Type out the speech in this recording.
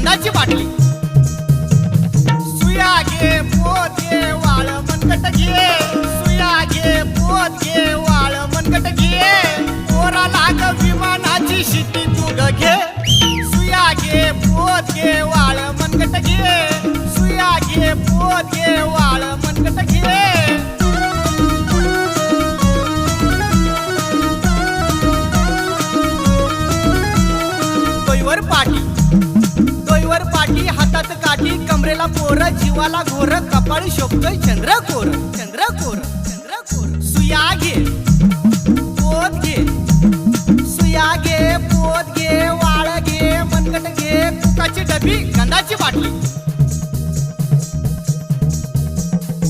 आनंदाची बाटली. सुया घे पोत घे वाळ मनगट घे. सुया घे पोत घे वाळ मनगट घे. पोरा लाग विमानाची शिटी तुग घे. सुया घे पोत घे वाळ मनगट घे. सुया घे पोत घे वाळ मनगट घे. डोईवर पाटी. डोईवर पाटी हातात काठी कमरेला पोर जीवाला घोर कपाळी शोभतोय चंद्र कोर चंद्र कोर चंद्र कोर सुया घे पोत घे. सुया घे पोत घे वाळ घे मनगट घे कुकाची डबी गंधाची बाटली.